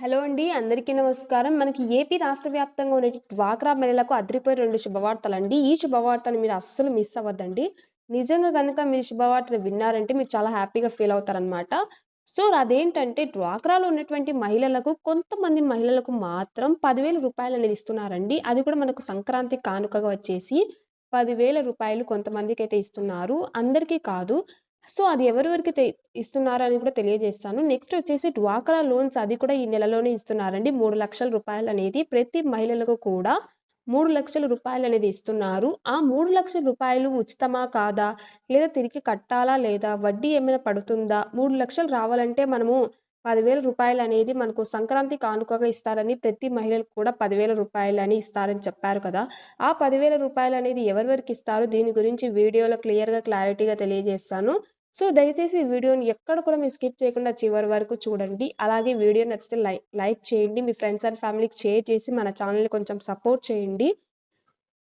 Hello అండి అందరికీ నమస్కారం. మనకి ఏపీ రాష్ట్ర వ్యాప్తంగా ఉన్న డ్వాక్రా మహిళలకు అదిరిపోయి రెండు శుభవార్తలండి. ఈ శుభవార్తను మీరు అస్సలు మిస్ అవ్వద్దండి. నిజంగా కనుక మీరు శుభవార్తను విన్నారంటే మీరు చాలా హ్యాపీగా ఫీల్ అవుతారనమాట సో అదేంటంటే డ్వాక్రాలో ఉన్నటువంటి మహిళలకు కొంతమంది మహిళలకు మాత్రం పదివేల రూపాయలు అనేది ఇస్తున్నారండి. అది కూడా మనకు సంక్రాంతి కానుకగా వచ్చేసి పదివేల రూపాయలు కొంతమందికి అయితే ఇస్తున్నారు. అందరికీ కాదు సో అది ఎవరెవరికి తె ఇస్తున్నారు అని కూడా తెలియజేస్తాను. నెక్స్ట్ వచ్చేసి డ్వాక్రా లోన్స్ అది కూడా ఈ నెలలోనే ఇస్తున్నారండి. మూడు లక్షల రూపాయలు అనేది ప్రతి మహిళలకు కూడా మూడు లక్షల రూపాయలు అనేది ఇస్తున్నారు. ఆ మూడు లక్షల రూపాయలు ఉచితమా కాదా? లేదా తిరిగి కట్టాలా లేదా? వడ్డీ ఏమైనా పడుతుందా? మూడు లక్షలు రావాలంటే మనము పదివేల రూపాయలు అనేది మనకు సంక్రాంతి కానుకగా ఇస్తారని ప్రతి మహిళలకు కూడా పదివేల రూపాయలు అని ఇస్తారని చెప్పారు కదా. ఆ పదివేల రూపాయలు అనేది ఎవరెవరికి ఇస్తారు దీని గురించి వీడియోలో క్లియర్గా క్లారిటీగా తెలియజేస్తాను. సో దయచేసి ఈ వీడియోని ఎక్కడ కూడా మీరు స్కిప్ చేయకుండా చివరి వరకు చూడండి. అలాగే వీడియో నచ్చితే లైక్ లైక్ చేయండి. మీ ఫ్రెండ్స్ అండ్ ఫ్యామిలీకి షేర్ చేసి మన ఛానల్ని కొంచెం సపోర్ట్ చేయండి.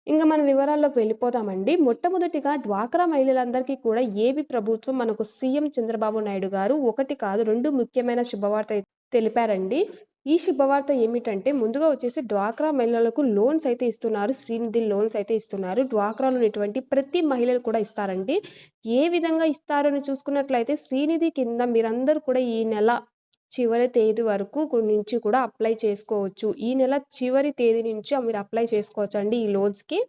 ఇంకా మన వివరాల్లోకి వెళ్ళిపోతామండి మొట్టమొదటిగా డ్వాక్రా మహిళలందరికీ కూడా ఏపీ ప్రభుత్వం మనకు సీఎం చంద్రబాబు నాయుడు గారు ఒకటి కాదు రెండు ముఖ్యమైన శుభవార్త తెలిపారండి. ఈ శుభవార్త ఏమిటంటే ముందుగా వచ్చేసి డ్వాక్రా మహిళలకు లోన్స్ అయితే ఇస్తున్నారు. శ్రీనిధి లోన్స్ అయితే ఇస్తున్నారు. డ్వాక్రాలో ఉన్నటువంటి ప్రతి మహిళలు కూడా ఇస్తారండి. ఏ విధంగా ఇస్తారని చూసుకున్నట్లయితే శ్రీనిధి కింద మీరందరూ కూడా ఈ నెల చివరి తేదీ వరకు నుంచి కూడా అప్లై చేసుకోవచ్చు. ఈ నెల చివరి తేదీ నుంచి మీరు అప్లై చేసుకోవచ్చు అండి ఈ లోన్స్కి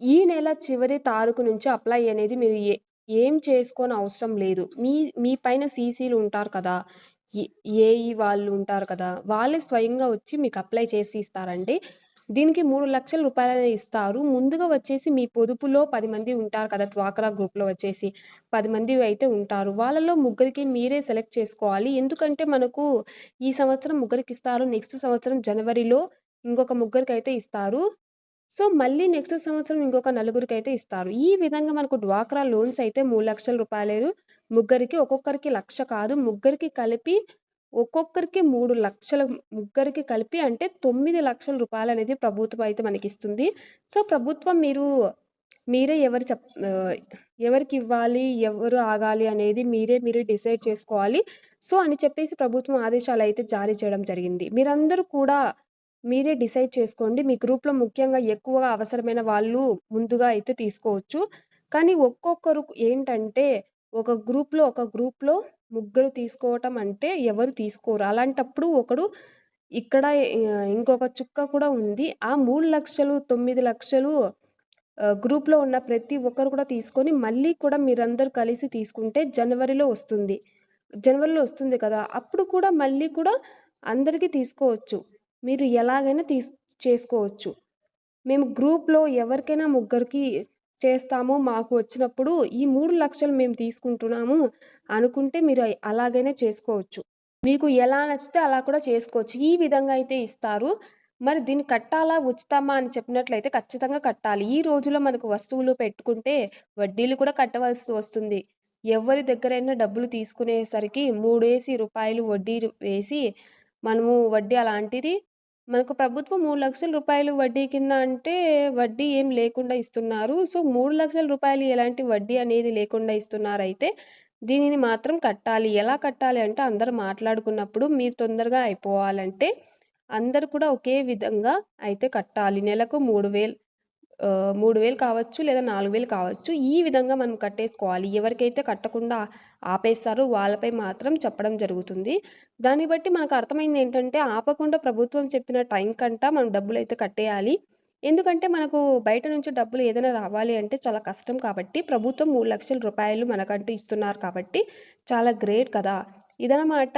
ఈ నెల చివరి తారీఖు నుంచి అప్లై అనేది మీరు ఏ ఏం చేసుకొని అవసరం లేదు. మీ మీ పైన సీసీలు ఉంటారు కదా ఏఈ వాళ్ళు ఉంటారు కదా వాళ్ళే స్వయంగా వచ్చి మీకు అప్లై చేసి ఇస్తారండి. దీనికి మూడు లక్షల రూపాయలు ఇస్తారు. ముందుగా వచ్చేసి మీ పొదుపులో పది మంది ఉంటారు కదా డ్వాక్రా గ్రూప్లో వచ్చేసి పది మంది అయితే ఉంటారు. వాళ్ళలో ముగ్గురికి మీరే సెలెక్ట్ చేసుకోవాలి. ఎందుకంటే మనకు ఈ సంవత్సరం ముగ్గురికి ఇస్తారు నెక్స్ట్ సంవత్సరం జనవరిలో ఇంకొక ముగ్గురికి అయితే ఇస్తారు. సో మళ్ళీ నెక్స్ట్ సంవత్సరం ఇంకొక నలుగురికి అయితే ఇస్తారు. ఈ విధంగా మనకు డ్వాక్రా లోన్స్ అయితే మూడు లక్షల రూపాయలు ముగ్గురికి ఒక్కొక్కరికి లక్ష కాదు ముగ్గురికి కలిపి ఒక్కొక్కరికి మూడు లక్షల ముగ్గురికి కలిపి అంటే తొమ్మిది లక్షల రూపాయలు అనేది ప్రభుత్వం అయితే మనకి ఇస్తుంది సో ప్రభుత్వం మీరు మీరే ఎవరు చెప్ ఎవరికి ఇవ్వాలి ఎవరు ఆగాలి అనేది మీరే మీరే డిసైడ్ చేసుకోవాలి. సో అని చెప్పేసి ప్రభుత్వం ఆదేశాలు అయితే జారీ చేయడం జరిగింది. మీరందరూ కూడా మీరే డిసైడ్ చేసుకోండి. మీ గ్రూప్లో ముఖ్యంగా ఎక్కువగా అవసరమైన వాళ్ళు ముందుగా అయితే తీసుకోవచ్చు. కానీ ఒక్కొక్కరు ఏంటంటే ఒక గ్రూప్లో ఒక గ్రూప్లో ముగ్గురు తీసుకోవటం అంటే ఎవరు తీసుకోరు. అలాంటప్పుడు ఒకడు ఇక్కడ ఇంకొక చుక్క కూడా ఉంది. ఆ మూడు లక్షలు తొమ్మిది లక్షలు గ్రూప్లో ఉన్న ప్రతి ఒక్కరు కూడా తీసుకొని మళ్ళీ కూడా మీరందరూ కలిసి తీసుకుంటే జనవరిలో వస్తుంది. జనవరిలో వస్తుంది కదా! అప్పుడు కూడా మళ్ళీ కూడా అందరికీ తీసుకోవచ్చు. మీరు ఎలాగైనా తీస్ చేసుకోవచ్చు. మేము గ్రూప్లో ఎవరికైనా ముగ్గురికి చేస్తాము మాకు వచ్చినప్పుడు ఈ మూడు లక్షలు మేము తీసుకుంటున్నాము అనుకుంటే మీరు అలాగైనా చేసుకోవచ్చు. మీకు ఎలా నచ్చితే అలా కూడా చేసుకోవచ్చు. ఈ విధంగా అయితే ఇస్తారు. మరి దీన్ని కట్టాలా ఉచితమా అని చెప్పినట్లయితే ఖచ్చితంగా కట్టాలి. ఈ రోజులో మనకు వస్తువులు పెట్టుకుంటే వడ్డీలు కూడా కట్టవలసి వస్తుంది. ఎవరి దగ్గరైనా డబ్బులు తీసుకునేసరికి మూడేసి రూపాయలు వడ్డీ వేసి మనము వడ్డీ అలాంటిది మనకు ప్రభుత్వం మూడు లక్షల రూపాయలు వడ్డీ కింద అంటే వడ్డీ ఏం లేకుండా ఇస్తున్నారు. సో మూడు లక్షల రూపాయలు ఎలాంటి వడ్డీ అనేది లేకుండా ఇస్తున్నారు అయితే దీనిని మాత్రం కట్టాలి. ఎలా కట్టాలి అంటే అందరు మాట్లాడుకున్నప్పుడు మీరు తొందరగా అయిపోవాలంటే అందరు కూడా ఒకే విధంగా అయితే కట్టాలి. నెలకు మూడు వేలు మూడు వేలు కావచ్చు లేదా నాలుగు వేలు కావచ్చు ఈ విధంగా మనం కట్టేసుకోవాలి. ఎవరికైతే కట్టకుండా ఆపేస్తారో వాళ్ళపై మాత్రం చెప్పడం జరుగుతుంది. దాన్ని బట్టి మనకు అర్థమైంది ఏంటంటే ఆపకుండా ప్రభుత్వం చెప్పిన టైం కంట మనం డబ్బులు అయితే కట్టేయాలి. ఎందుకంటే మనకు బయట నుంచి డబ్బులు ఏదైనా రావాలి అంటే చాలా కష్టం కాబట్టి ప్రభుత్వం మూడు లక్షల రూపాయలు మనకంటూ ఇస్తున్నారు కాబట్టి చాలా గ్రేట్ కదా. ఇదనమాట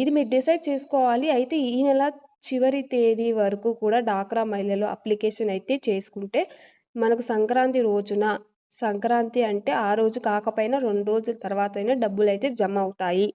ఇది మీరు డిసైడ్ చేసుకోవాలి. అయితే ఈ నెల చివరి తేదీ వరకు కూడా డాక్రా మహిళలు అప్లికేషన్ అయితే చేసుకుంటే మనకు సంక్రాంతి రోజున సంక్రాంతి అంటే ఆ రోజు కాకపోయినా రెండు రోజుల తర్వాత అయినా డబ్బులు అయితే జమ అవుతాయి.